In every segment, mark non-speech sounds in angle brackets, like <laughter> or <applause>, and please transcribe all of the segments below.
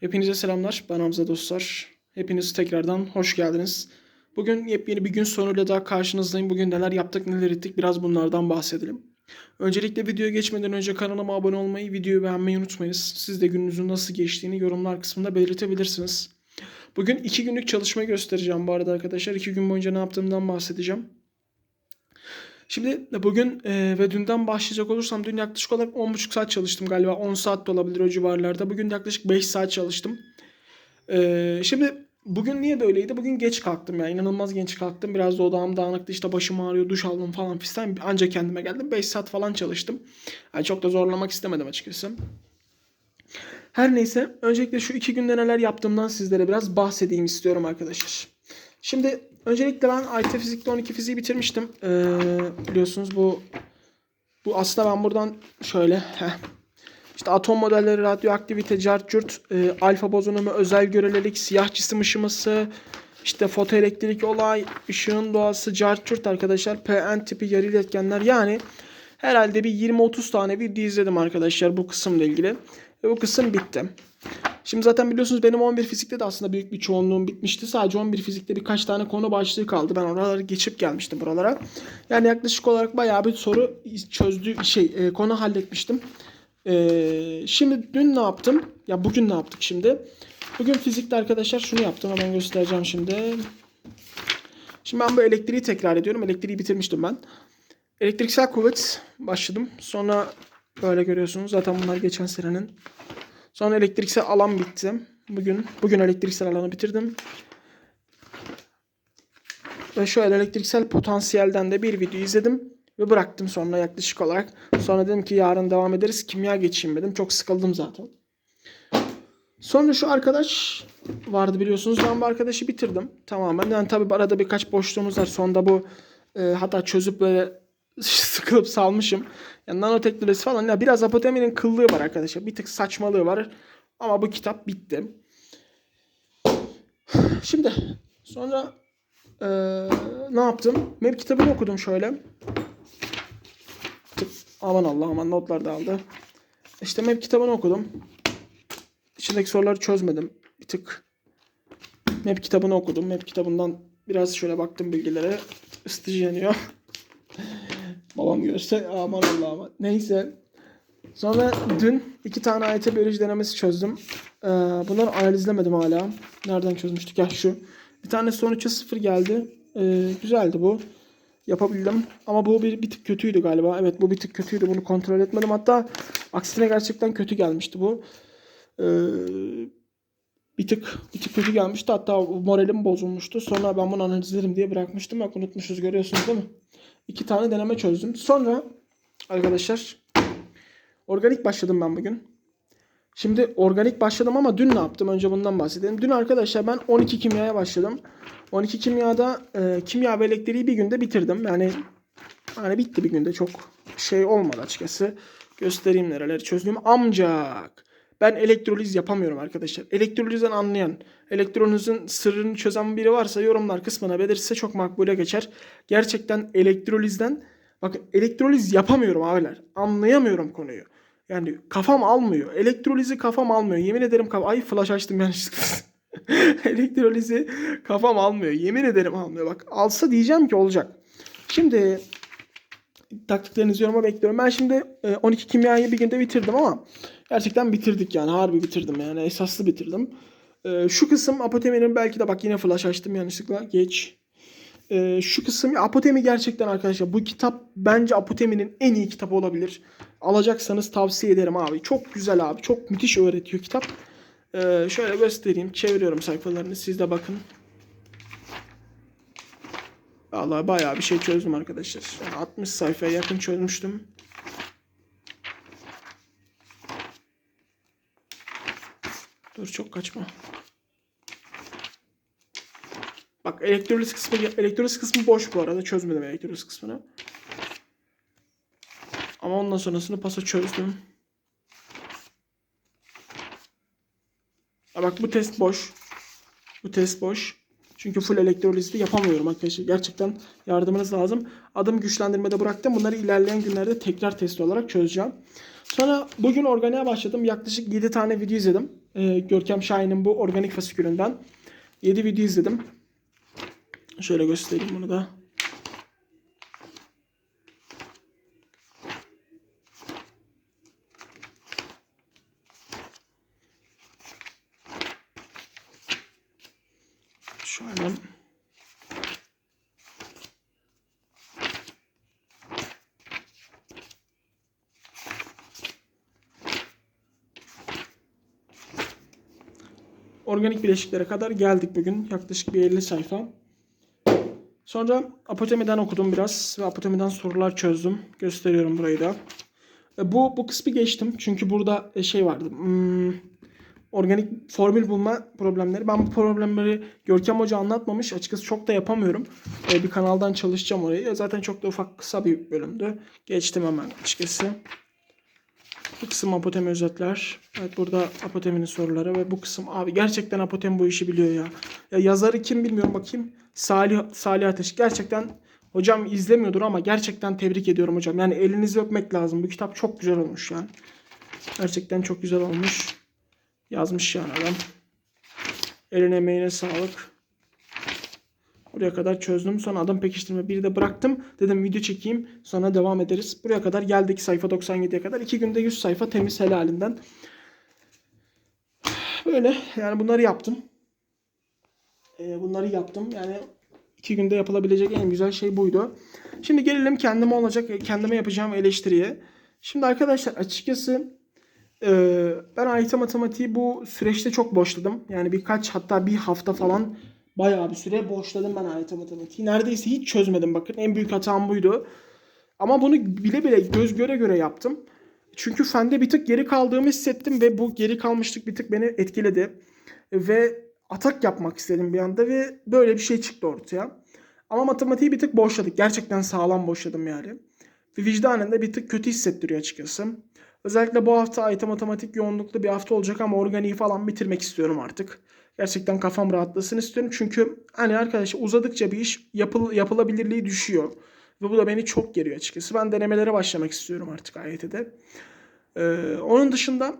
Hepinize selamlar. Ben Hamza dostlar. Hepiniz tekrardan hoş geldiniz. Bugün yepyeni bir gün sonuyla daha karşınızdayım. Bugün neler yaptık, neler ettik biraz bunlardan bahsedelim. Öncelikle videoya geçmeden önce kanalıma abone olmayı, videoyu beğenmeyi unutmayınız. Siz de gününüzün nasıl geçtiğini yorumlar kısmında belirtebilirsiniz. Bugün iki günlük çalışma göstereceğim bu arada arkadaşlar. İki gün boyunca ne yaptığımdan bahsedeceğim. Şimdi bugün e, ve dünden başlayacak olursam dün yaklaşık olarak 10,5 saat çalıştım galiba. 10 saat de olabilir o civarlarda. Bugün yaklaşık 5 saat çalıştım. E, şimdi bugün niye böyleydi? Bugün geç kalktım ya. inanılmaz geç kalktım. Biraz da odağım dağınıktı. işte başım ağrıyor, duş aldım falan fistan. Ancak kendime geldim. 5 saat falan çalıştım. Yani çok da zorlamak istemedim açıkçası. Her neyse öncelikle şu iki günde neler yaptığımdan sizlere biraz bahsedeyim istiyorum arkadaşlar. Şimdi öncelikle ben AYT Fizik'te 12 fiziği bitirmiştim. Ee, biliyorsunuz bu bu aslında ben buradan şöyle heh, işte atom modelleri, radyoaktivite, cart curt, e, alfa bozonumu, özel görelilik, siyah cisim ışıması, işte fotoelektrik olay, ışığın doğası, cart curt arkadaşlar, PN tipi yarı iletkenler yani herhalde bir 20-30 tane video izledim arkadaşlar bu kısımla ilgili. Ve bu kısım bitti. Şimdi zaten biliyorsunuz benim 11 fizikte de aslında büyük bir çoğunluğum bitmişti. Sadece 11 fizikte birkaç tane konu başlığı kaldı. Ben oraları geçip gelmiştim buralara. Yani yaklaşık olarak bayağı bir soru çözdü şey e, konu halletmiştim. E, şimdi dün ne yaptım? Ya bugün ne yaptık şimdi? Bugün fizikte arkadaşlar şunu yaptım. Hemen göstereceğim şimdi. Şimdi ben bu elektriği tekrar ediyorum. Elektriği bitirmiştim ben. Elektriksel kuvvet başladım. Sonra böyle görüyorsunuz. Zaten bunlar geçen senenin Sonra elektriksel alan bitti. Bugün bugün elektriksel alanı bitirdim. Ve şöyle elektriksel potansiyelden de bir video izledim ve bıraktım sonra yaklaşık olarak. Sonra dedim ki yarın devam ederiz. Kimya geçeyim dedim. Çok sıkıldım zaten. Sonra şu arkadaş vardı biliyorsunuz. Ben bu arkadaşı bitirdim. Tamamen. Yani tabii arada birkaç boşluğumuz var. Sonunda bu e, hatta çözüp böyle sıkılıp salmışım. Yani nanoteknolojisi falan. Ya biraz apoteminin kıllığı var arkadaşlar. Bir tık saçmalığı var. Ama bu kitap bitti. Şimdi sonra ee, ne yaptım? Map kitabını okudum şöyle. Aman Allah aman notlar da aldı. İşte map kitabını okudum. İçindeki soruları çözmedim. Bir tık map kitabını okudum. Map kitabından biraz şöyle baktım bilgilere. Isıtıcı yanıyor. Babam görse aman Allah aman. Neyse. Sonra dün iki tane AYT biyoloji denemesi çözdüm. Ee, bunları analizlemedim hala. Nereden çözmüştük? Ya şu. Bir tane son 3'e 0 geldi. Ee, güzeldi bu. Yapabildim. Ama bu bir, bir tık kötüydü galiba. Evet bu bir tık kötüydü. Bunu kontrol etmedim. Hatta aksine gerçekten kötü gelmişti bu. Ee, bir tık bir tık kötü gelmişti. Hatta moralim bozulmuştu. Sonra ben bunu analizlerim diye bırakmıştım. Bak unutmuşuz görüyorsunuz değil mi? İki tane deneme çözdüm. Sonra arkadaşlar organik başladım ben bugün. Şimdi organik başladım ama dün ne yaptım? Önce bundan bahsedelim. Dün arkadaşlar ben 12 kimyaya başladım. 12 kimyada e, kimya ve elektriği bir günde bitirdim. Yani hani bitti bir günde çok şey olmadı açıkçası. Göstereyim nereleri çözdüm. Amcak. Ben elektroliz yapamıyorum arkadaşlar. Elektrolizden anlayan, elektronunuzun sırrını çözen biri varsa yorumlar kısmına belirse çok makbule geçer. Gerçekten elektrolizden bakın elektroliz yapamıyorum abiler. Anlayamıyorum konuyu. Yani kafam almıyor. Elektrolizi kafam almıyor. Yemin ederim kafam... Ay flash açtım yanlışlıkla. <laughs> Elektrolizi kafam almıyor. Yemin ederim almıyor. Bak alsa diyeceğim ki olacak. Şimdi taktiklerinizi yoruma bekliyorum. Ben şimdi 12 kimyayı bir günde bitirdim ama gerçekten bitirdik yani. Harbi bitirdim yani. Esaslı bitirdim. Şu kısım apoteminin belki de bak yine flash açtım yanlışlıkla. Geç. Şu kısım apotemi gerçekten arkadaşlar bu kitap bence apoteminin en iyi kitabı olabilir. Alacaksanız tavsiye ederim abi. Çok güzel abi. Çok müthiş öğretiyor kitap. Şöyle göstereyim. Çeviriyorum sayfalarını. Siz de bakın. Vallahi bayağı bir şey çözdüm arkadaşlar. Yani 60 sayfaya yakın çözmüştüm. Dur çok kaçma. Bak elektroliz kısmı elektroliz kısmı boş bu arada. Çözmedim elektroliz kısmını. Ama ondan sonrasını pasa çözdüm. Ha bak bu test boş. Bu test boş. Çünkü full elektrolizli yapamıyorum arkadaşlar. Gerçekten yardımınız lazım. Adım güçlendirmede bıraktım. Bunları ilerleyen günlerde tekrar test olarak çözeceğim. Sonra bugün organiğe başladım. Yaklaşık 7 tane video izledim. e, Görkem Şahin'in bu organik fasikülünden 7 video izledim. Şöyle göstereyim bunu da. Şöyle. Organik bileşiklere kadar geldik bugün. Yaklaşık bir 50 sayfa. Sonra Apotemi'den okudum biraz ve Apotemi'den sorular çözdüm. Gösteriyorum burayı da. E, Bu bu kısmı geçtim çünkü burada e, şey vardı. Hmm, organik formül bulma problemleri. Ben bu problemleri Görkem Hoca anlatmamış. Açıkçası çok da yapamıyorum. E, bir kanaldan çalışacağım orayı. Zaten çok da ufak kısa bir bölümdü. Geçtim hemen açıkçası. Bu kısım apotemi özetler. Evet burada apoteminin soruları ve bu kısım abi gerçekten apotem bu işi biliyor ya. Ya yazarı kim bilmiyorum bakayım. Salih Salih Ateş gerçekten hocam izlemiyordur ama gerçekten tebrik ediyorum hocam. Yani elinizi öpmek lazım. Bu kitap çok güzel olmuş yani. Gerçekten çok güzel olmuş. Yazmış yani adam. Eline emeğine sağlık. Buraya kadar çözdüm. Sonra adam pekiştirme bir de bıraktım. Dedim video çekeyim. Sonra devam ederiz. Buraya kadar geldik sayfa 97'ye kadar. 2 günde 100 sayfa temiz helalinden. Böyle yani bunları yaptım. Ee, bunları yaptım. Yani 2 günde yapılabilecek en güzel şey buydu. Şimdi gelelim kendime olacak, kendime yapacağım eleştiriye. Şimdi arkadaşlar açıkçası ee, ben AYT matematiği bu süreçte çok boşladım. Yani birkaç hatta bir hafta falan bayağı bir süre boşladım ben AYT matematiği. Neredeyse hiç çözmedim bakın. En büyük hatam buydu. Ama bunu bile bile göz göre göre yaptım. Çünkü fende bir tık geri kaldığımı hissettim ve bu geri kalmışlık bir tık beni etkiledi. Ve atak yapmak istedim bir anda ve böyle bir şey çıktı ortaya. Ama matematiği bir tık boşladık. Gerçekten sağlam boşladım yani. Ve vicdanen de bir tık kötü hissettiriyor açıkçası. Özellikle bu hafta AYT matematik yoğunluklu bir hafta olacak ama organiği falan bitirmek istiyorum artık. Gerçekten kafam rahatlasın istiyorum. Çünkü hani arkadaşlar uzadıkça bir iş yapıl yapılabilirliği düşüyor. Ve bu da beni çok geriyor açıkçası. Ben denemelere başlamak istiyorum artık AYT'de. Ee, onun dışında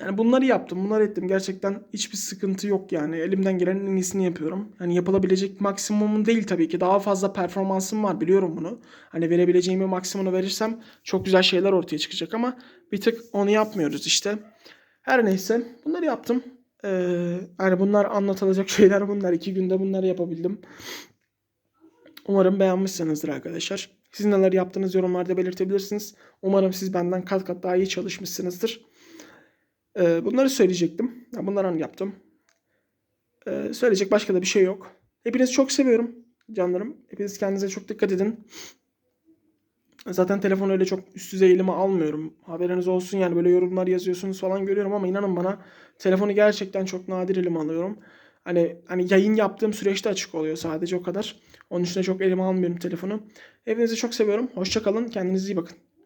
yani bunları yaptım, bunları ettim. Gerçekten hiçbir sıkıntı yok yani. Elimden gelenin en iyisini yapıyorum. Hani yapılabilecek maksimumum değil tabii ki. Daha fazla performansım var biliyorum bunu. Hani verebileceğimi maksimumunu verirsem çok güzel şeyler ortaya çıkacak ama bir tık onu yapmıyoruz işte. Her neyse bunları yaptım. Ee, yani bunlar anlatılacak <laughs> şeyler bunlar. İki günde bunları yapabildim. Umarım beğenmişsinizdir arkadaşlar. Siz neler yaptığınız yorumlarda belirtebilirsiniz. Umarım siz benden kat kat daha iyi çalışmışsınızdır. Ee, bunları söyleyecektim. Bunları yaptım. Ee, söyleyecek başka da bir şey yok. Hepinizi çok seviyorum canlarım. Hepiniz kendinize çok dikkat edin. Zaten telefonu öyle çok üst düzey elime almıyorum. Haberiniz olsun yani böyle yorumlar yazıyorsunuz falan görüyorum ama inanın bana telefonu gerçekten çok nadir elime alıyorum. Hani hani yayın yaptığım süreçte açık oluyor sadece o kadar. Onun için de çok elime almıyorum telefonu. Hepinizi çok seviyorum. Hoşça kalın. Kendinize iyi bakın.